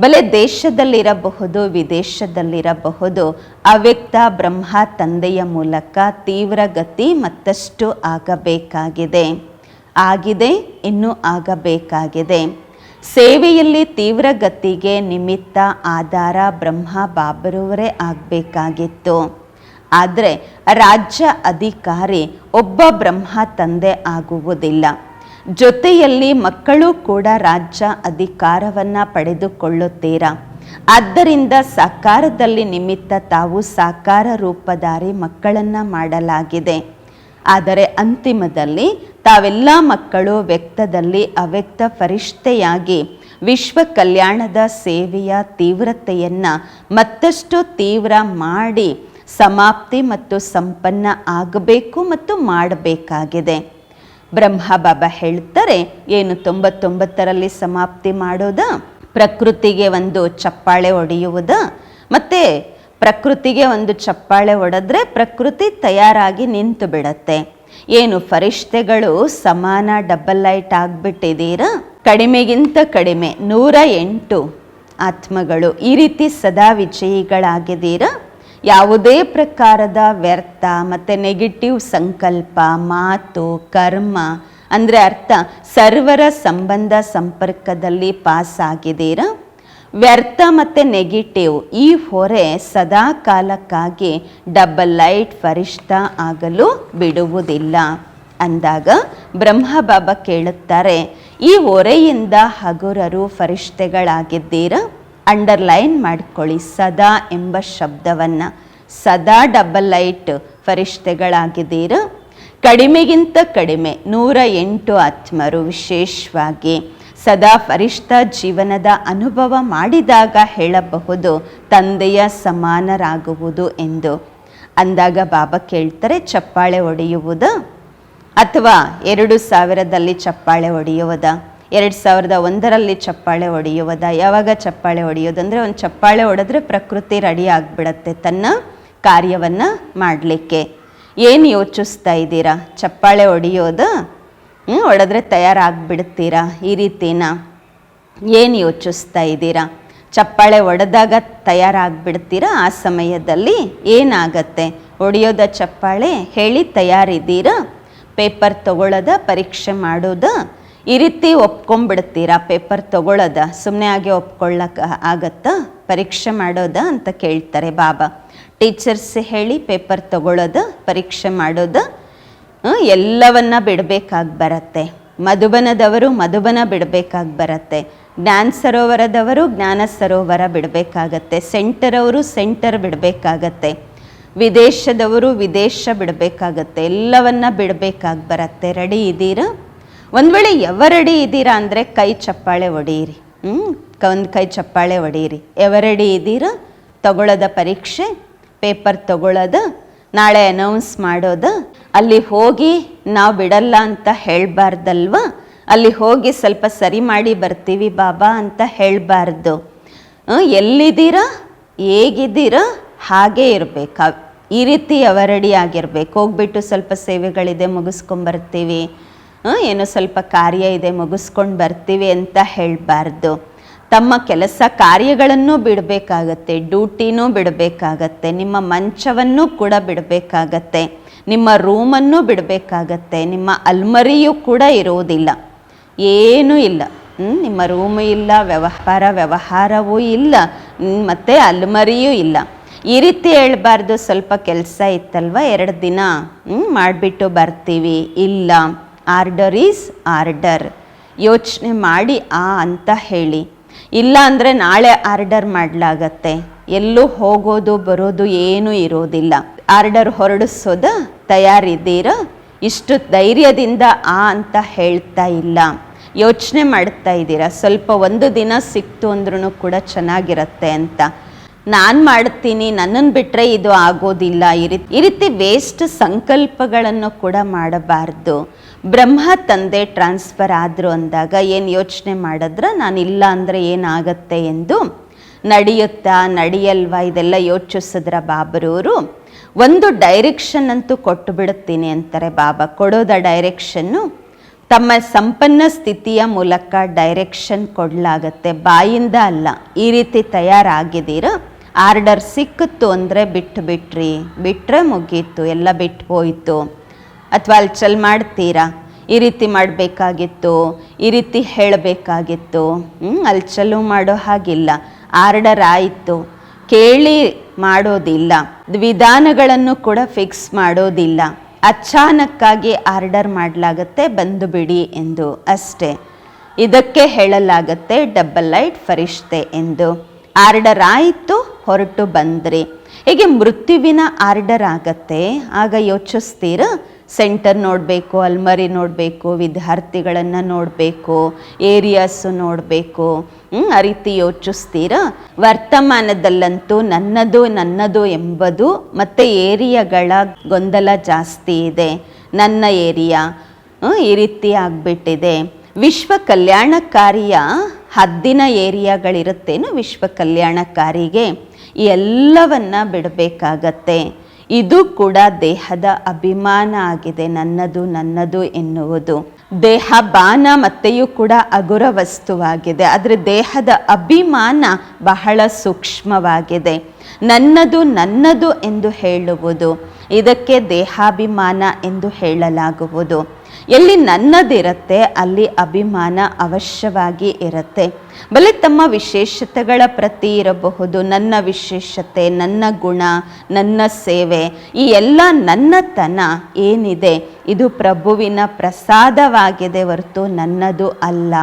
ಬಲೆ ದೇಶದಲ್ಲಿರಬಹುದು, ವಿದೇಶದಲ್ಲಿರಬಹುದು. ಅವ್ಯಕ್ತ ಬ್ರಹ್ಮ ತಂದೆಯ ಮೂಲಕ ತೀವ್ರ ಗತಿ ಮತ್ತಷ್ಟು ಆಗಬೇಕಾಗಿದೆ. ಆಗಿದೆ, ಇನ್ನೂ ಆಗಬೇಕಾಗಿದೆ. ಸೇವೆಯಲ್ಲಿ ತೀವ್ರ ಗತಿಗೆ ನಿಮಿತ್ತ ಆಧಾರ ಬ್ರಹ್ಮ ಬಾಬರುವರೇ ಆಗಬೇಕಾಗಿತ್ತು. ಆದರೆ ರಾಜ್ಯ ಅಧಿಕಾರಿ ಒಬ್ಬ ಬ್ರಹ್ಮ ತಂದೆ ಆಗುವುದಿಲ್ಲ. ಜೊತೆಯಲ್ಲಿ ಮಕ್ಕಳು ಕೂಡ ರಾಜ್ಯ ಅಧಿಕಾರವನ್ನು ಪಡೆದುಕೊಳ್ಳುತ್ತೀರಾ? ಆದ್ದರಿಂದ ಸಾಕಾರದಲ್ಲಿ ನಿಮಿತ್ತ ತಾವು ಸಾಕಾರ ರೂಪಧಾರಿ ಮಕ್ಕಳನ್ನು ಮಾಡಲಾಗಿದೆ. ಆದರೆ ಅಂತಿಮದಲ್ಲಿ ತಾವೆಲ್ಲ ಮಕ್ಕಳು ವ್ಯಕ್ತದಲ್ಲಿ ಅವ್ಯಕ್ತ ಪರಿಷ್ಠೆಯಾಗಿ ವಿಶ್ವ ಕಲ್ಯಾಣದ ಸೇವೆಯ ತೀವ್ರತೆಯನ್ನು ಮತ್ತಷ್ಟು ತೀವ್ರ ಮಾಡಿ ಸಮಾಪ್ತಿ ಮತ್ತು ಸಂಪನ್ನ ಆಗಬೇಕು ಮತ್ತು ಮಾಡಬೇಕಾಗಿದೆ. ಬ್ರಹ್ಮ ಬಾಬಾ ಹೇಳ್ತಾರೆ, ಏನು ತೊಂಬತ್ತೊಂಬತ್ತರಲ್ಲಿ ಸಮಾಪ್ತಿ ಮಾಡೋದ? ಪ್ರಕೃತಿಗೆ ಒಂದು ಚಪ್ಪಾಳೆ ಹೊಡೆಯುವುದ ಮತ್ತೆ ಪ್ರಕೃತಿಗೆ ಒಂದು ಚಪ್ಪಾಳೆ ಹೊಡೆದ್ರೆ ಪ್ರಕೃತಿ ತಯಾರಾಗಿ ನಿಂತು ಬಿಡತ್ತೆ. ಏನು ಫರಿಷ್ಠೆಗಳು ಸಮಾನ ಡಬಲ್ ಲೈಟ್ ಆಗಿಬಿಟ್ಟಿದ್ದೀರಾ? ಕಡಿಮೆಗಿಂತ ಕಡಿಮೆ ನೂರ ಎಂಟು ಆತ್ಮಗಳು ಈ ರೀತಿ ಸದಾ ವಿಜಯಿಗಳಾಗಿದ್ದೀರಾ? ಯಾವುದೇ ಪ್ರಕಾರದ ವ್ಯರ್ಥ ಮತ್ತು ನೆಗೆಟಿವ್ ಸಂಕಲ್ಪ, ಮಾತು, ಕರ್ಮ, ಅಂದರೆ ಅರ್ಥ ಸರ್ವರ ಸಂಬಂಧ ಸಂಪರ್ಕದಲ್ಲಿ ಪಾಸ್ ಆಗಿದ್ದೀರಾ? ವ್ಯರ್ಥ ಮತ್ತು ನೆಗೆಟಿವ್ ಈ ಹೊರೆ ಸದಾ ಕಾಲಕ್ಕಾಗಿ ಡಬಲ್ ಲೈಟ್ ಫರಿಷ್ಠ ಆಗಲು ಬಿಡುವುದಿಲ್ಲ. ಅಂದಾಗ ಬ್ರಹ್ಮ ಬಾಬಾ ಕೇಳುತ್ತಾರೆ, ಈ ಹೊರೆಯಿಂದ ಹಗುರರು ಫರಿಷ್ಠೆಗಳಾಗಿದ್ದೀರಾ? ಅಂಡರ್ಲೈನ್ ಮಾಡಿಕೊಳ್ಳಿ. ಸದಾ ಎಂಬ ಶಬ್ದವನ್ನು. ಸದಾ ಡಬಲ್ ಲೈಟ್ ಫರಿಷ್ಠೆಗಳಾಗಿದ್ದೀರ ಕಡಿಮೆಗಿಂತ ಕಡಿಮೆ ನೂರ ಎಂಟು ಆತ್ಮರು ವಿಶೇಷವಾಗಿ. ಸದಾ ಫರಿಷ್ಠ ಜೀವನದ ಅನುಭವ ಮಾಡಿದಾಗ ಹೇಳಬಹುದು ತಂದೆಯ ಸಮಾನರಾಗುವುದು ಎಂದು. ಅಂದಾಗ ಬಾಬಾ ಕೇಳ್ತಾರೆ, ಚಪ್ಪಾಳೆ ಹೊಡೆಯುವುದು? ಅಥವಾ ಎರಡು ಸಾವಿರದಲ್ಲಿ ಚಪ್ಪಾಳೆ ಹೊಡೆಯುವುದ? ಎರಡು ಸಾವಿರದ ಒಂದರಲ್ಲಿ ಚಪ್ಪಾಳೆ ಹೊಡೆಯುವುದ ಯಾವಾಗ ಚಪ್ಪಾಳೆ ಹೊಡೆಯೋದಂದರೆ ಒಂದು ಚಪ್ಪಾಳೆ ಹೊಡೆದ್ರೆ ಪ್ರಕೃತಿ ರೆಡಿ ಆಗಿಬಿಡತ್ತೆ ತನ್ನ ಕಾರ್ಯವನ್ನು ಮಾಡಲಿಕ್ಕೆ. ಏನು ಯೋಚಿಸ್ತಾ ಇದ್ದೀರಾ? ಚಪ್ಪಾಳೆ ಹೊಡೆಯೋದು ಹೊಡೆದ್ರೆ ತಯಾರಾಗಿಬಿಡ್ತೀರಾ ಈ ರೀತಿನ? ಏನು ಯೋಚಿಸ್ತಾ ಇದ್ದೀರಾ? ಚಪ್ಪಾಳೆ ಹೊಡೆದಾಗ ತಯಾರಾಗ್ಬಿಡ್ತೀರಾ? ಆ ಸಮಯದಲ್ಲಿ ಏನಾಗತ್ತೆ? ಹೊಡೆಯೋದ ಚಪ್ಪಾಳೆ ಹೇಳಿ ತಯಾರಿದ್ದೀರಾ? ಪೇಪರ್ ತಗೊಳ್ಳೋದ, ಪರೀಕ್ಷೆ ಮಾಡೋದ ಈ ರೀತಿ ಒಪ್ಕೊಂಡ್ಬಿಡ್ತೀರಾ? ಪೇಪರ್ ತಗೊಳ್ಳೋದ ಸುಮ್ಮನೆ ಆಗಿ ಒಪ್ಕೊಳ್ಳೋಕೆ ಆಗತ್ತಾ? ಪರೀಕ್ಷೆ ಮಾಡೋದ ಅಂತ ಕೇಳ್ತಾರೆ ಬಾಬಾ. ಟೀಚರ್ಸ್ ಹೇಳಿ ಪೇಪರ್ ತಗೊಳ್ಳೋದು ಪರೀಕ್ಷೆ ಮಾಡೋದು ಎಲ್ಲವನ್ನ ಬಿಡಬೇಕಾಗಿ ಬರತ್ತೆ. ಮಧುಬನದವರು ಮಧುಬನ ಬಿಡಬೇಕಾಗಿ ಬರತ್ತೆ. ಜ್ಞಾನ ಸರೋವರದವರು ಜ್ಞಾನ ಸರೋವರ ಬಿಡಬೇಕಾಗತ್ತೆ. ಸೆಂಟರ್ ಅವರು ಸೆಂಟರ್ ಬಿಡಬೇಕಾಗತ್ತೆ. ವಿದೇಶದವರು ವಿದೇಶ ಬಿಡಬೇಕಾಗತ್ತೆ. ಎಲ್ಲವನ್ನ ಬಿಡಬೇಕಾಗಿ ಬರತ್ತೆ. ರೆಡಿ ಇದ್ದೀರಾ ಒಂದು ವೇಳೆ ಎವರಡಿ ಇದ್ದೀರಾ ಅಂದರೆ ಕೈ ಚಪ್ಪಾಳೆ ಒಡೆಯಿರಿ. ಹ್ಞೂ ಒಂದು ಕೈ ಚಪ್ಪಾಳೆ ಒಡೆಯಿರಿ. ಎವರೆಡಿ ಇದ್ದೀರಾ? ತಗೊಳ್ಳೋದ ಪರೀಕ್ಷೆ, ಪೇಪರ್ ತಗೊಳ್ಳೋದು, ನಾಳೆ ಅನೌನ್ಸ್ ಮಾಡೋದು. ಅಲ್ಲಿ ಹೋಗಿ ನಾವು ಬಿಡಲ್ಲ ಅಂತ ಹೇಳಬಾರ್ದಲ್ವ? ಅಲ್ಲಿ ಹೋಗಿ ಸ್ವಲ್ಪ ಸರಿ ಮಾಡಿ ಬರ್ತೀವಿ ಬಾಬಾ ಅಂತ ಹೇಳಬಾರ್ದು. ಎಲ್ಲಿದ್ದೀರಾ? ಹೇಗಿದ್ದೀರಾ? ಹಾಗೇ ಇರಬೇಕು. ಈ ರೀತಿ ಅವರಡಿ ಆಗಿರಬೇಕು. ಹೋಗ್ಬಿಟ್ಟು ಸ್ವಲ್ಪ ಸೇವೆಗಳಿದೆ ಮುಗಿಸ್ಕೊಂಬರ್ತೀವಿ ಏನೋ ಸ್ವಲ್ಪ ಕಾರ್ಯ ಇದೆ, ಮುಗಿಸ್ಕೊಂಡು ಬರ್ತೀವಿ ಅಂತ ಹೇಳಬಾರ್ದು. ತಮ್ಮ ಕೆಲಸ ಕಾರ್ಯಗಳನ್ನು ಬಿಡಬೇಕಾಗತ್ತೆ, ಡ್ಯೂಟಿನೂ ಬಿಡಬೇಕಾಗತ್ತೆ, ನಿಮ್ಮ ಮಂಚವನ್ನು ಕೂಡ ಬಿಡಬೇಕಾಗತ್ತೆ, ನಿಮ್ಮ ರೂಮನ್ನು ಬಿಡಬೇಕಾಗತ್ತೆ, ನಿಮ್ಮ ಅಲ್ಮರಿಯೂ ಕೂಡ ಇರುವುದಿಲ್ಲ ಏನೂ ಇಲ್ಲ. ನಿಮ್ಮ ರೂಮು ಇಲ್ಲ, ವ್ಯವಹಾರ, ವ್ಯವಹಾರವೂ ಇಲ್ಲ ಮತ್ತು ಮತ್ತೆ ಅಲ್ಮರಿಯೂ ಇಲ್ಲ. ಈ ರೀತಿ ಹೇಳಬಾರ್ದು, ಸ್ವಲ್ಪ ಕೆಲಸ ಇತ್ತಲ್ವ, ಎರಡು ದಿನ ಮಾಡಿಬಿಟ್ಟು ಬರ್ತೀವಿ, ಇಲ್ಲ. Order is order. ಯೋಚನೆ ಮಾಡಿ ಆ ಅಂತ ಹೇಳಿ. ಇಲ್ಲ ಅಂದರೆ ನಾಳೆ ಆರ್ಡರ್ ಮಾಡಲಾಗತ್ತೆ. ಎಲ್ಲೂ ಹೋಗೋದು ಬರೋದು ಏನೂ ಇರೋದಿಲ್ಲ. ಆರ್ಡರ್ ಹೊರಡಿಸೋದ ತಯಾರಿದ್ದೀರಾ? ಇಷ್ಟು ಧೈರ್ಯದಿಂದ ಆ ಅಂತ ಹೇಳ್ತಾ ಇಲ್ಲ. ಯೋಚನೆ ಮಾಡ್ತಾ ಇದ್ದೀರಾ? ಸ್ವಲ್ಪ ಒಂದು ದಿನ ಸಿಕ್ತು ಅಂದ್ರೂ ಕೂಡ ಚೆನ್ನಾಗಿರತ್ತೆ ಅಂತ. ನಾನು ಮಾಡ್ತೀನಿ ನನ್ನನ್ನು ಬಿಟ್ಟರೆ ಇದು ಆಗೋದಿಲ್ಲ. ಈ ರೀತಿ ಈ ರೀತಿ ವೇಸ್ಟ್ ಸಂಕಲ್ಪಗಳನ್ನು ಕೂಡ ಮಾಡಬಾರ್ದು. ಬ್ರಹ್ಮ ತಂದೆ ಟ್ರಾನ್ಸ್ಫರ್ ಆದರು ಅಂದಾಗ ಏನು ಯೋಚನೆ ಮಾಡಿದ್ರೆ, ನಾನು ಇಲ್ಲ ಅಂದರೆ ಏನಾಗತ್ತೆ ಎಂದು ನಡೆಯುತ್ತಾ, ನಡೆಯಲ್ವಾ? ಇದೆಲ್ಲ ಯೋಚಿಸಿದ್ರ ಬಾಬರವರು ಒಂದು ಡೈರೆಕ್ಷನ್ ಅಂತೂ ಕೊಟ್ಟು ಬಿಡುತ್ತೀನಿ ಅಂತಾರೆ ಬಾಬಾ. ಕೊಡೋದ ಡೈರೆಕ್ಷನ್ನು ತಮ್ಮ ಸಂಪನ್ನ ಸ್ಥಿತಿಯ ಮೂಲಕ ಡೈರೆಕ್ಷನ್ ಕೊಡಲಾಗತ್ತೆ. ಬಾಯಿಂದ ಅಲ್ಲ, ಈ ರೀತಿ ತಯಾರಾಗಿದ್ದೀರ. ಆರ್ಡರ್ ಸಿಕ್ಕಿತ್ತು ಅಂದರೆ ಬಿಟ್ಟು ಬಿಟ್ರಿ ಬಿಟ್ಟರೆ ಮುಗೀತು, ಎಲ್ಲ ಬಿಟ್ಟು ಹೋಯಿತು ಅಥವಾ ಚಲ್ ಮಾಡ್ತೀರಾ? ಈ ರೀತಿ ಮಾಡಬೇಕಾಗಿತ್ತು, ಈ ರೀತಿ ಹೇಳಬೇಕಾಗಿತ್ತು. ಅಲ್ಲಿ ಚಲು ಮಾಡೋ ಹಾಗಿಲ್ಲ. ಆರ್ಡರ್ ಆಯಿತು ಕೇಳಿ ಮಾಡೋದಿಲ್ಲ. ವಿಧಾನಗಳನ್ನು ಕೂಡ ಫಿಕ್ಸ್ ಮಾಡೋದಿಲ್ಲ. ಅಚಾನಕ್ಕಾಗಿ ಆರ್ಡರ್ ಮಾಡಲಾಗತ್ತೆ, ಬಂದು ಬಿಡಿ ಎಂದು ಅಷ್ಟೇ. ಇದಕ್ಕೆ ಹೇಳಲಾಗತ್ತೆ, ಡಬಲ್ ಲೈಟ್ ಫರಿಷ್ತೆ ಎಂದು. ಆರ್ಡರ್ ಆಯಿತು ಹೊರಟು ಬಂದ್ರಿ. ಹೀಗೆ ಮೃತ್ಯುವಿನ ಆರ್ಡರ್ ಆಗತ್ತೆ. ಆಗ ಯೋಚಿಸ್ತೀರ? ಸೆಂಟರ್ ನೋಡಬೇಕು, ಅಲ್ಮರಿ ನೋಡಬೇಕು, ವಿದ್ಯಾರ್ಥಿಗಳನ್ನು ನೋಡಬೇಕು ಏರಿಯಾಸು ನೋಡಬೇಕು. ಆ ರೀತಿ ಯೋಚಿಸ್ತೀರಾ? ವರ್ತಮಾನದಲ್ಲಂತೂ ನನ್ನದು ನನ್ನದು ಎಂಬುದು ಮತ್ತು ಏರಿಯಾಗಳ ಗೊಂದಲ ಜಾಸ್ತಿ ಇದೆ. ನನ್ನ ಏರಿಯಾ ಈ ರೀತಿ ಆಗಿಬಿಟ್ಟಿದೆ. ವಿಶ್ವ ಕಲ್ಯಾಣಕಾರಿಯ ಹದ್ದಿನ ಏರಿಯಾಗಳಿರುತ್ತೇನು ವಿಶ್ವ ಕಲ್ಯಾಣಕಾರಿಗೆ ಎಲ್ಲವನ್ನು ಎಲ್ಲವನ್ನ ಬಿಡಬೇಕಾಗತ್ತೆ. ಇದು ಕೂಡ ದೇಹದ ಅಭಿಮಾನ ಆಗಿದೆ. ನನ್ನದು ನನ್ನದು ಎನ್ನುವುದು. ದೇಹ ಬಾನ ಮತ್ತೆಯೂ ಕೂಡ ಅಗುರ ವಸ್ತುವಾಗಿದೆ. ಆದರೆ ದೇಹದ ಅಭಿಮಾನ ಬಹಳ ಸೂಕ್ಷ್ಮವಾಗಿದೆ. ನನ್ನದು ನನ್ನದು ಎಂದು ಹೇಳುವುದು. ಇದಕ್ಕೆ ದೇಹಾಭಿಮಾನ ಎಂದು ಹೇಳಲಾಗುವುದು. ಎಲ್ಲಿ ನನ್ನದಿರುತ್ತೆ, ಅಲ್ಲಿ ಅಭಿಮಾನ ಅವಶ್ಯವಾಗಿ ಇರುತ್ತೆ. ಬಲೆ ತಮ್ಮ ವಿಶೇಷತೆಗಳ ಪ್ರತಿ ಇರಬಹುದು. ನನ್ನ ವಿಶೇಷತೆ, ನನ್ನ ಗುಣ, ನನ್ನ ಸೇವೆ, ಈ ಎಲ್ಲ ನನ್ನತನ ಏನಿದೆ, ಇದು ಪ್ರಭುವಿನ ಪ್ರಸಾದವಾಗಿದೆ ಹೊರತು ನನ್ನದು ಅಲ್ಲ.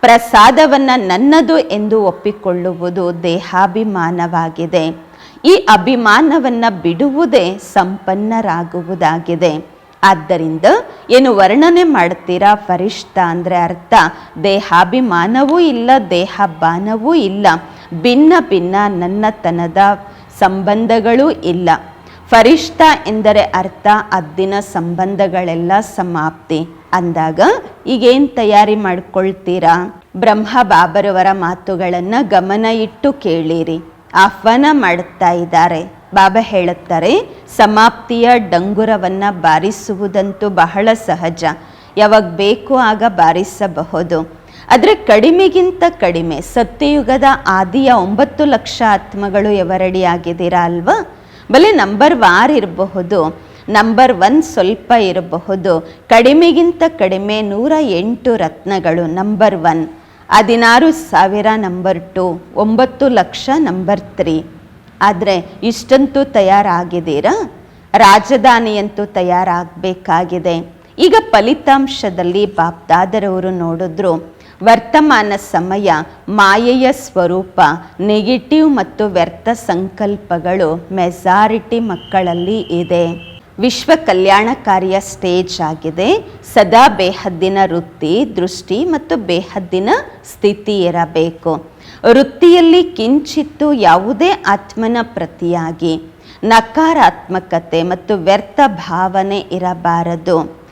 ಪ್ರಸಾದವನ್ನು ನನ್ನದು ಎಂದು ಒಪ್ಪಿಕೊಳ್ಳುವುದು ದೇಹಾಭಿಮಾನವಾಗಿದೆ. ಈ ಅಭಿಮಾನವನ್ನು ಬಿಡುವುದೇ ಸಂಪನ್ನರಾಗುವುದಾಗಿದೆ. ಆದ್ದರಿಂದ ಏನು ವರ್ಣನೆ ಮಾಡ್ತೀರಾ ಫರಿಷ್ಠ ಅಂದರೆ ಅರ್ಥ, ದೇಹಾಭಿಮಾನವೂ ಇಲ್ಲ ದೇಹ ಬಾನವೂ ಇಲ್ಲ, ಭಿನ್ನ ಭಿನ್ನ ನನ್ನತನದ ಸಂಬಂಧಗಳೂ ಇಲ್ಲ. ಫರಿಷ್ಠ ಎಂದರೆ ಅರ್ಥ, ಅದ್ದಿನ ಸಂಬಂಧಗಳೆಲ್ಲ ಸಮಾಪ್ತಿ. ಅಂದಾಗ ಈಗೇನು ತಯಾರಿ ಮಾಡ್ಕೊಳ್ತೀರಾ? ಬ್ರಹ್ಮ ಬಾಬರವರ ಮಾತುಗಳನ್ನು ಗಮನ ಇಟ್ಟು ಕೇಳಿರಿ. ಆಹ್ವಾನ ಮಾಡುತ್ತಾ ಇದ್ದಾರೆ. ಬಾಬಾ ಹೇಳುತ್ತಾರೆ, ಸಮಾಪ್ತಿಯ ಡಂಗುರವನ್ನು ಬಾರಿಸುವುದಂತೂ ಬಹಳ ಸಹಜ. ಯಾವಾಗ ಬೇಕು ಆಗ ಬಾರಿಸಬಹುದು. ಆದರೆ ಕಡಿಮೆಗಿಂತ ಕಡಿಮೆ. ಸತ್ಯಯುಗದ ಆದಿಯ ಒಂಬತ್ತು ಲಕ್ಷ ಆತ್ಮಗಳು ಎವರಡಿ ಆಗಿದ್ದೀರಾ ಅಲ್ವಾ? ಬಲೆ ನಂಬರ್ ವಾರ್ ಇರಬಹುದು. ನಂಬರ್ ಒನ್ ಸ್ವಲ್ಪ ಇರಬಹುದು. ಕಡಿಮೆಗಿಂತ ಕಡಿಮೆ ನೂರ ಎಂಟು ರತ್ನಗಳು ನಂಬರ್ ಒನ್. ಹದಿನಾರು ಸಾವಿರ ನಂಬರ್ ಟು, ಒಂಬತ್ತು ಲಕ್ಷ ನಂಬರ್ ತ್ರೀ. ಆದರೆ ಇಷ್ಟಂತೂ ತಯಾರಾಗಿದ್ದೀರಾ? ರಾಜಧಾನಿಯಂತೂ ತಯಾರಾಗಬೇಕಾಗಿದೆ. ಈಗ ಫಲಿತಾಂಶದಲ್ಲಿ ಬಾಪ್ದಾದರವರು ನೋಡಿದ್ರು, ವರ್ತಮಾನ ಸಮಯ ಮಾಯೆಯ ಸ್ವರೂಪ, ನೆಗೆಟಿವ್ ಮತ್ತು ವ್ಯರ್ಥ ಸಂಕಲ್ಪಗಳು ಮೆಜಾರಿಟಿ ಮಕ್ಕಳಲ್ಲಿ ಇದೆ. ವಿಶ್ವ ಕಲ್ಯಾಣಕಾರಿಯ ಸ್ಟೇಜ್ ಆಗಿದೆ. ಸದಾ ಬೇಹದ್ದಿನ ವೃತ್ತಿ, ದೃಷ್ಟಿ ಮತ್ತು ಬೇಹದ್ದಿನ ಸ್ಥಿತಿ ಇರಬೇಕು. ವೃತ್ತಿಯಲ್ಲಿ ಕಿಂಚಿತ್ತು ಯಾವುದೇ ಆತ್ಮನ ಪ್ರತಿಯಾಗಿ, ನಕಾರಾತ್ಮಕತೆ ಮತ್ತು ವ್ಯರ್ಥ ಭಾವನೆ ಇರಬಾರದು.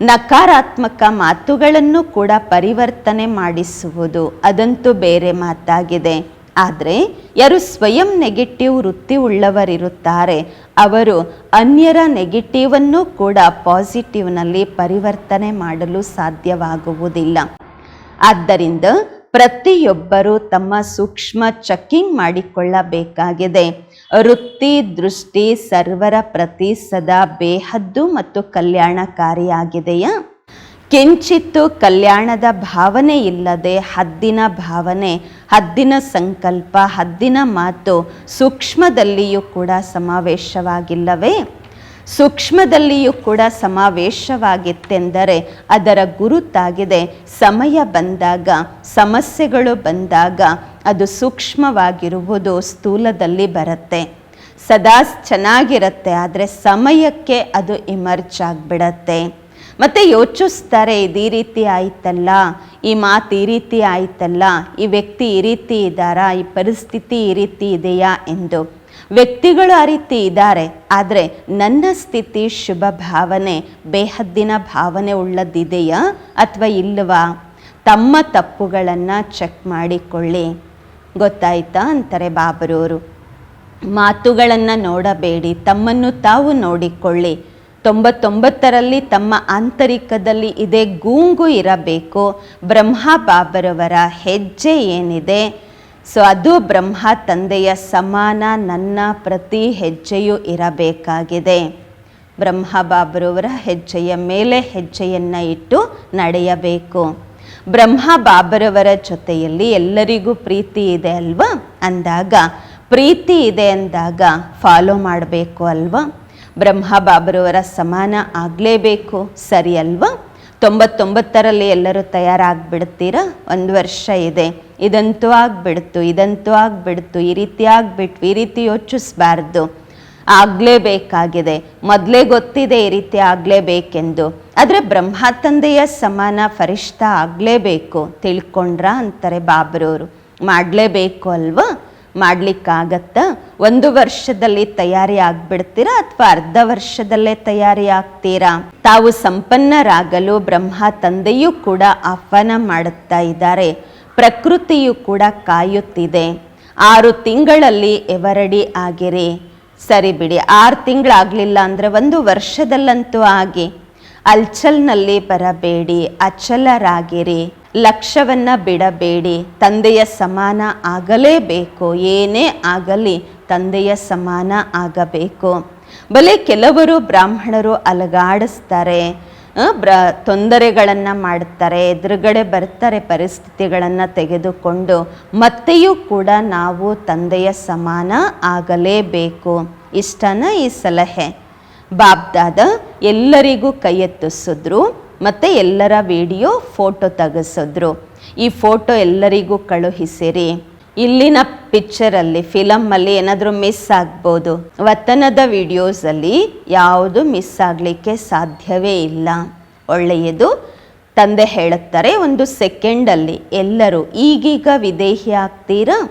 ನಕಾರಾತ್ಮಕ ಮಾತುಗಳನ್ನು ಕೂಡ ಪರಿವರ್ತನೆ ಮಾಡಿಸುವುದು ಅದಂತೂ ಬೇರೆ ಮಾತಾಗಿದೆ. ಆದರೆ, ಯಾರು ಸ್ವಯಂ ನೆಗೆಟಿವ್ ವೃತ್ತಿ ಉಳ್ಳವರಿರುತ್ತಾರೆ, ಅವರು ಅನ್ಯರ ನೆಗೆಟಿವನ್ನು ಕೂಡ ಪಾಸಿಟಿವ್ನಲ್ಲಿ ಪರಿವರ್ತನೆ ಮಾಡಲು ಸಾಧ್ಯವಾಗುವುದಿಲ್ಲ. ಆದ್ದರಿಂದ ಪ್ರತಿಯೊಬ್ಬರೂ ತಮ್ಮ ಸೂಕ್ಷ್ಮ ಚೆಕ್ಕಿಂಗ್ ಮಾಡಿಕೊಳ್ಳಬೇಕಾಗಿದೆ. ವೃತ್ತಿ, ದೃಷ್ಟಿ, ಸರ್ವರ ಪ್ರತಿ ಸದಾ ಬೇಹದ್ದು ಮತ್ತು ಕಲ್ಯಾಣಕಾರಿಯಾಗಿದೆಯಾ? ಕಿಂಚಿತ್ತು ಕಲ್ಯಾಣದ ಭಾವನೆ ಇಲ್ಲದೆ ಹದ್ದಿನ ಭಾವನೆ, ಹದ್ದಿನ ಸಂಕಲ್ಪ, ಹದ್ದಿನ ಮಾತು ಸೂಕ್ಷ್ಮದಲ್ಲಿಯೂ ಕೂಡ ಸಮಾವೇಶವಾಗಿಲ್ಲವೇ? ಸೂಕ್ಷ್ಮದಲ್ಲಿಯೂ ಕೂಡ ಸಮಾವೇಶವಾಗಿತ್ತೆಂದರೆ ಅದರ ಗುರುತಾಗಿದೆ. ಸಮಯ ಬಂದಾಗ, ಸಮಸ್ಯೆಗಳು ಬಂದಾಗ ಅದು ಸೂಕ್ಷ್ಮವಾಗಿರುವುದು ಸ್ಥೂಲದಲ್ಲಿ ಬರುತ್ತೆ. ಸದಾ ಚೆನ್ನಾಗಿರುತ್ತೆ, ಆದರೆ ಸಮಯಕ್ಕೆ ಅದು ಇಮರ್ಜ್ ಆಗಿಬಿಡತ್ತೆ. ಮತ್ತು ಯೋಚಿಸ್ತಾರೆ, ಇದು ಈ ರೀತಿ ಆಯ್ತಲ್ಲ, ಈ ಮಾತು ಈ ರೀತಿ ಆಯ್ತಲ್ಲ, ಈ ವ್ಯಕ್ತಿ ಈ ರೀತಿ ಇದ್ದಾರಾ, ಈ ಪರಿಸ್ಥಿತಿ ಈ ರೀತಿ ಇದೆಯಾ ಎಂದು. ವ್ಯಕ್ತಿಗಳು ಆ ರೀತಿ ಇದ್ದಾರೆ, ಆದರೆ ನನ್ನ ಸ್ಥಿತಿ ಶುಭ ಭಾವನೆ, ಬೇಹದ್ದಿನ ಭಾವನೆ ಉಳ್ಳದಿದೆಯಾ ಅಥವಾ ಇಲ್ಲವಾ ತಮ್ಮ ತಪ್ಪುಗಳನ್ನು ಚೆಕ್ ಮಾಡಿಕೊಳ್ಳಿ. ಗೊತ್ತಾಯ್ತಾ ಅಂತಾರೆ ಬಾಬರವರು ಮಾತುಗಳನ್ನು ನೋಡಬೇಡಿ, ತಮ್ಮನ್ನು ತಾವು ನೋಡಿಕೊಳ್ಳಿ. ತೊಂಬತ್ತೊಂಬತ್ತರಲ್ಲಿ ತಮ್ಮ ಆಂತರಿಕದಲ್ಲಿ ಇದೇ ಗೂಂಗು ಇರಬೇಕು. ಬ್ರಹ್ಮ ಬಾಬರವರ ಹೆಜ್ಜೆ ಏನಿದೆ? ಸೊ ಅದು ಬ್ರಹ್ಮ ತಂದೆಯ ಸಮಾನ ನನ್ನ ಪ್ರತಿ ಹೆಜ್ಜೆಯೂ ಇರಬೇಕಾಗಿದೆ. ಬ್ರಹ್ಮ ಬಾಬರವರ ಹೆಜ್ಜೆಯ ಮೇಲೆ ಹೆಜ್ಜೆಯನ್ನು ಇಟ್ಟು ನಡೆಯಬೇಕು. ಬ್ರಹ್ಮ ಬಾಬರವರ ಜೊತೆಯಲ್ಲಿ ಎಲ್ಲರಿಗೂ ಪ್ರೀತಿ ಇದೆ ಅಲ್ವಾ? ಅಂದಾಗ, ಪ್ರೀತಿ ಇದೆ ಅಂದಾಗ ಫಾಲೋ ಮಾಡಬೇಕು ಅಲ್ವಾ? ಬ್ರಹ್ಮ ಬಾಬರವರ ಸಮಾನ ಆಗಲೇಬೇಕು, ಸರಿ ಅಲ್ವಾ? ತೊಂಬತ್ತೊಂಬತ್ತರಲ್ಲಿ ಎಲ್ಲರೂ ತಯಾರಾಗಿಬಿಡ್ತೀರ? ಒಂದು ವರ್ಷ ಇದೆ. ಇದಂತೂ ಆಗಿಬಿಡ್ತು ಇದಂತೂ ಆಗಿಬಿಡ್ತು, ಈ ರೀತಿ ಆಗಿಬಿಟ್ವಿ, ಈ ರೀತಿ ಯೋಚಿಸ್ಬಾರ್ದು. ಆಗಲೇಬೇಕಾಗಿದೆ. ಮೊದಲೇ ಗೊತ್ತಿದೆ ಈ ರೀತಿ ಆಗಲೇಬೇಕೆಂದು. ಆದರೆ ಬ್ರಹ್ಮ ತಂದೆಯ ಸಮಾನ ಫರಿಷ್ಠ ಆಗಲೇಬೇಕು. ತಿಳ್ಕೊಂಡ್ರ ಅಂತಾರೆ ಬಾಬ್ರವರು ಮಾಡಲೇಬೇಕು ಅಲ್ವಾ? ಮಾಡ್ಲಿಕ್ಕಾಗತ್ತಾ? ಒಂದು ವರ್ಷದಲ್ಲಿ ತಯಾರಿ ಆಗ್ಬಿಡ್ತೀರಾ ಅಥವಾ ಅರ್ಧ ವರ್ಷದಲ್ಲೇ ತಯಾರಿ ಆಗ್ತೀರಾ? ತಾವು ಸಂಪನ್ನರಾಗಲು ಬ್ರಹ್ಮ ತಂದೆಯೂ ಕೂಡ ಆಹ್ವಾನ ಮಾಡುತ್ತಾ ಇದ್ದಾರೆ. ಪ್ರಕೃತಿಯು ಕೂಡ ಕಾಯುತ್ತಿದೆ. ಆರು ತಿಂಗಳಲ್ಲಿ ಎವರಡಿ ಆಗಿರಿ. ಸರಿ ಬಿಡಿ, ಆರು ತಿಂಗಳಾಗಲಿಲ್ಲ ಅಂದರೆ ಒಂದು ವರ್ಷದಲ್ಲಂತೂ ಆಗಿ. ಅಲ್ಚಲ್ನಲ್ಲಿ ಬರಬೇಡಿ, ಅಚಲರಾಗಿರಿ. ಲಕ್ಷ್ಯವನ್ನ ಬಿಡಬೇಡಿ. ತಂದೆಯ ಸಮಾನ ಆಗಲೇಬೇಕು. ಏನೇ ಆಗಲಿ ತಂದೆಯ ಸಮಾನ ಆಗಬೇಕು. ಬಲೆ ಕೆಲವರು ಬ್ರಾಹ್ಮಣರು ಅಲಗಾಡಿಸ್ತಾರೆ. ಬ್ರ, ತೊಂದರೆಗಳನ್ನು ಮಾಡ್ತಾರೆ. ಎದುರುಗಡೆ ಬರ್ತಾರೆ ಪರಿಸ್ಥಿತಿಗಳನ್ನು ತೆಗೆದುಕೊಂಡು. ಮತ್ತೆಯೂ ಕೂಡ ನಾವು ತಂದೆಯ ಸಮಾನ ಆಗಲೇಬೇಕು. ಇಷ್ಟನ ಈ ಸಲಹೆ. ಬಾಬ್ದಾದ ಎಲ್ಲರಿಗೂ ಕೈ ಎತ್ತಿಸಿದ್ರು ಮತ್ತು ಎಲ್ಲರ ವಿಡಿಯೋ ಫೋಟೋ ತೆಗೆಸಿದ್ರು. ಈ ಫೋಟೋ ಎಲ್ಲರಿಗೂ ಕಳುಹಿಸಿರಿ. ಇಲ್ಲಿನ ಪಿಕ್ಚರಲ್ಲಿ ಫಿಲಮ್ಮಲ್ಲಿ ಏನಾದರೂ ಮಿಸ್ ಆಗ್ಬೋದು. ವತನದ ವಿಡಿಯೋಸಲ್ಲಿ ಯಾವುದು ಮಿಸ್ ಆಗಲಿಕ್ಕೆ ಸಾಧ್ಯವೇ ಇಲ್ಲ. ಒಳ್ಳೆಯದು. ತಂದೆ ಹೇಳುತ್ತಾರೆ, ಒಂದು ಸೆಕೆಂಡಲ್ಲಿ ಎಲ್ಲರೂ ಈಗೀಗ ವಿದೇಹಿ ಆಗ್ತೀರಾ?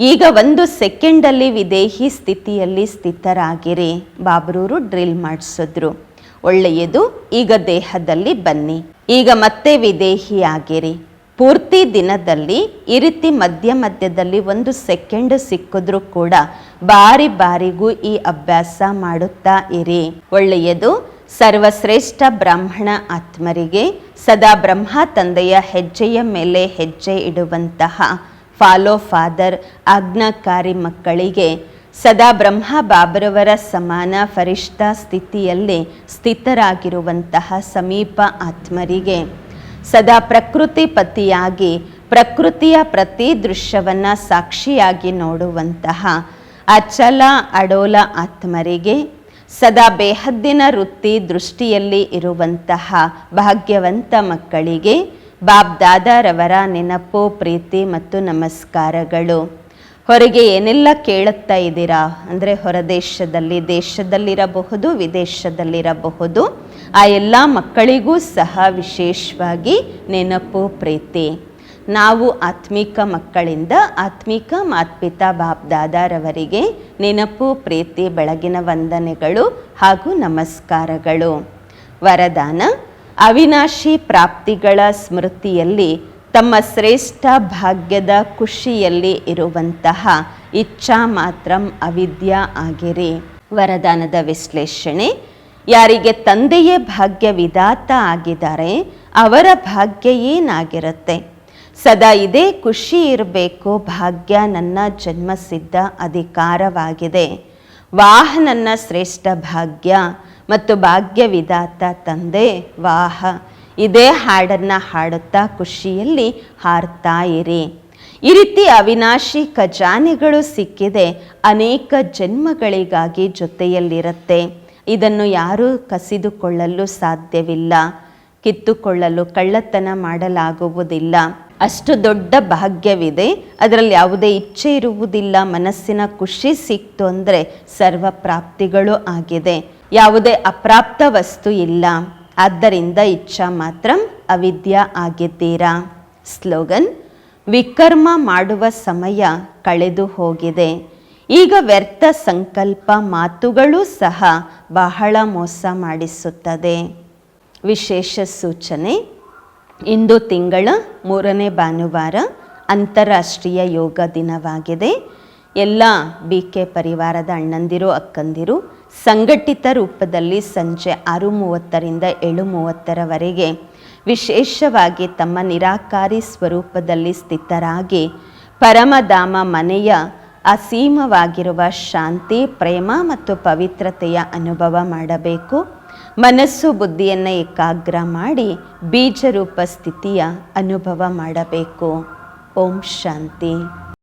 ಈಗ ಒಂದು ಸೆಕೆಂಡಲ್ಲಿ ವಿದೇಹಿ ಸ್ಥಿತಿಯಲ್ಲಿ ಸ್ಥಿತರಾಗಿರಿ. ಬಾಬ್ರೂರು ಡ್ರಿಲ್ ಮಾಡಿಸಿದ್ರು. ಒಳ್ಳೆಯದು. ಈಗ ದೇಹದಲ್ಲಿ ಬನ್ನಿ. ಈಗ ಮತ್ತೆ ವಿದೇಹಿಯಾಗಿರಿ. ಪೂರ್ತಿ ದಿನದಲ್ಲಿ ಈ ರೀತಿ ಮಧ್ಯ ಮಧ್ಯದಲ್ಲಿ ಒಂದು ಸೆಕೆಂಡ್ ಸಿಕ್ಕಿದ್ರೂ ಕೂಡ ಬಾರಿ ಬಾರಿಗೂ ಈ ಅಭ್ಯಾಸ ಮಾಡುತ್ತಾ ಇರಿ. ಒಳ್ಳೆಯದು. ಸರ್ವಶ್ರೇಷ್ಠ ಬ್ರಾಹ್ಮಣ ಆತ್ಮರಿಗೆ, ಸದಾ ಬ್ರಹ್ಮ ತಂದೆಯ ಹೆಜ್ಜೆಯ ಮೇಲೆ ಹೆಜ್ಜೆ ಇಡುವಂತಹ ಫಾಲೋ ಫಾದರ್, ಆಜ್ಞಾಕಾರಿ ಮಕ್ಕಳಿಗೆ ಸದಾ ಬ್ರಹ್ಮ ಬಾಬರವರ ಸಮಾನ ಫರಿಷ್ಠ ಸ್ಥಿತಿಯಲ್ಲಿ ಸ್ಥಿತರಾಗಿರುವಂತಹ ಸಮೀಪ ಆತ್ಮರಿಗೆ. ಸದಾ ಪ್ರಕೃತಿ ಪತಿಯಾಗಿ, ಪ್ರಕೃತಿಯ ಪ್ರತಿ ದೃಶ್ಯವನ್ನು ಸಾಕ್ಷಿಯಾಗಿ ನೋಡುವಂತಹ ಅಚಲ ಅಡೋಲ ಆತ್ಮರಿಗೆ, ಸದಾ ಬೇಹದ್ದಿನ ವೃತ್ತಿ ದೃಷ್ಟಿಯಲ್ಲಿ ಇರುವಂತಹ ಭಾಗ್ಯವಂತ ಮಕ್ಕಳಿಗೆ ಬಾಬ್ ದಾದಾರವರ ನೆನಪು, ಪ್ರೀತಿ ಮತ್ತು ನಮಸ್ಕಾರಗಳು. ಹೊರಗೆ ಏನೆಲ್ಲ ಕೇಳುತ್ತಾ ಇದ್ದೀರಾ? ಅಂದರೆ ಹೊರದೇಶದಲ್ಲಿ, ದೇಶದಲ್ಲಿರಬಹುದು, ವಿದೇಶದಲ್ಲಿರಬಹುದು, ಆ ಎಲ್ಲ ಮಕ್ಕಳಿಗೂ ಸಹ ವಿಶೇಷವಾಗಿ ನೆನಪು, ಪ್ರೀತಿ. ನಾವು ಆತ್ಮಿಕ ಮಕ್ಕಳಿಂದ ಆತ್ಮಿಕ ಮಾತ್ಪಿತಾ ಬಾಪ್ ದಾದಾರವರಿಗೆ ನೆನಪು, ಪ್ರೀತಿ, ಬೆಳಗಿನ ವಂದನೆಗಳು ಹಾಗೂ ನಮಸ್ಕಾರಗಳು. ವರದಾನ, ಅವಿನಾಶಿ ಪ್ರಾಪ್ತಿಗಳ ಸ್ಮೃತಿಯಲ್ಲಿ ತಮ್ಮ ಶ್ರೇಷ್ಠ ಭಾಗ್ಯದ ಖುಷಿಯಲ್ಲಿ ಇರುವಂತಹ ಇಚ್ಛಾ ಮಾತ್ರಂ ಅವಿದ್ಯಾ ಆಗಿರಿ. ವರದಾನದ ವಿಶ್ಲೇಷಣೆ, ಯಾರಿಗೆ ತಂದೆಯೇ ಭಾಗ್ಯ ವಿಧಾತ ಆಗಿದ್ದಾರೆ ಅವರ ಭಾಗ್ಯ ಏನಾಗಿರುತ್ತೆ? ಸದಾ ಇದೇ ಖುಷಿ ಇರಬೇಕು, ಭಾಗ್ಯ ನನ್ನ ಜನ್ಮಸಿದ್ಧ ಅಧಿಕಾರವಾಗಿದೆ. ವಾಹ ನನ್ನ ಶ್ರೇಷ್ಠ ಭಾಗ್ಯ ಮತ್ತು ಭಾಗ್ಯ ವಿಧಾತ ತಂದೆ, ವಾಹ. ಇದೇ ಹಾಡನ್ನು ಹಾಡುತ್ತಾ ಖುಷಿಯಲ್ಲಿ ಹಾರ್ತಾ ಇರಿ ಈ ರೀತಿ ಅವಿನಾಶಿ ಖಜಾನೆಗಳು ಸಿಕ್ಕಿದೆ. ಅನೇಕ ಜನ್ಮಗಳಿಗಾಗಿ ಜೊತೆಯಲ್ಲಿರುತ್ತೆ. ಇದನ್ನು ಯಾರೂ ಕಸಿದುಕೊಳ್ಳಲು ಸಾಧ್ಯವಿಲ್ಲ. ಕಿತ್ತುಕೊಳ್ಳಲು ಕಳ್ಳತನ ಮಾಡಲಾಗುವುದಿಲ್ಲ. ಅಷ್ಟು ದೊಡ್ಡ ಭಾಗ್ಯವಿದೆ. ಅದರಲ್ಲಿ ಯಾವುದೇ ಇಚ್ಛೆ ಇರುವುದಿಲ್ಲ. ಮನಸ್ಸಿನ ಖುಷಿ ಸಿಕ್ತು ಅಂದರೆ ಸರ್ವ ಪ್ರಾಪ್ತಿಗಳು ಆಗಿದೆ. ಯಾವುದೇ ಅಪ್ರಾಪ್ತ ವಸ್ತು ಇಲ್ಲ. ಆದ್ದರಿಂದ ಇಚ್ಛಾ ಮಾತ್ರ ಅವಿದ್ಯ ಆಗಿದ್ದೀರಾ? ಸ್ಲೋಗನ್, ವಿಕರ್ಮ ಮಾಡುವ ಸಮಯ ಕಳೆದು ಹೋಗಿದೆ. ಈಗ ವ್ಯರ್ಥ ಸಂಕಲ್ಪ ಮಾತುಗಳು ಸಹ ಬಹಳ ಮೋಸ ಮಾಡಿಸುತ್ತದೆ. ವಿಶೇಷ ಸೂಚನೆ, ಇಂದು ತಿಂಗಳ ಮೂರನೇ ಭಾನುವಾರ ಅಂತಾರಾಷ್ಟ್ರೀಯ ಯೋಗ ದಿನವಾಗಿದೆ. ಎಲ್ಲ ಬಿ ಕೆ ಪರಿವಾರದ ಅಣ್ಣಂದಿರು, ಅಕ್ಕಂದಿರು ಸಂಘಟಿತ ರೂಪದಲ್ಲಿ ಸಂಜೆ ಆರು ಮೂವತ್ತರಿಂದ ಏಳು ಮೂವತ್ತರವರೆಗೆ ವಿಶೇಷವಾಗಿ ತಮ್ಮ ನಿರಾಕಾರಿ ಸ್ವರೂಪದಲ್ಲಿ ಸ್ಥಿತರಾಗಿ ಪರಮಧಾಮ ಮನೆಯ ಅಸೀಮವಾಗಿರುವ ಶಾಂತಿ, ಪ್ರೇಮ ಮತ್ತು ಪವಿತ್ರತೆಯ ಅನುಭವ ಮಾಡಬೇಕು. ಮನಸ್ಸು ಬುದ್ಧಿಯನ್ನು ಏಕಾಗ್ರ ಮಾಡಿ ಬೀಜರೂಪ ಸ್ಥಿತಿಯ ಅನುಭವ ಮಾಡಬೇಕು. ಓಂ ಶಾಂತಿ.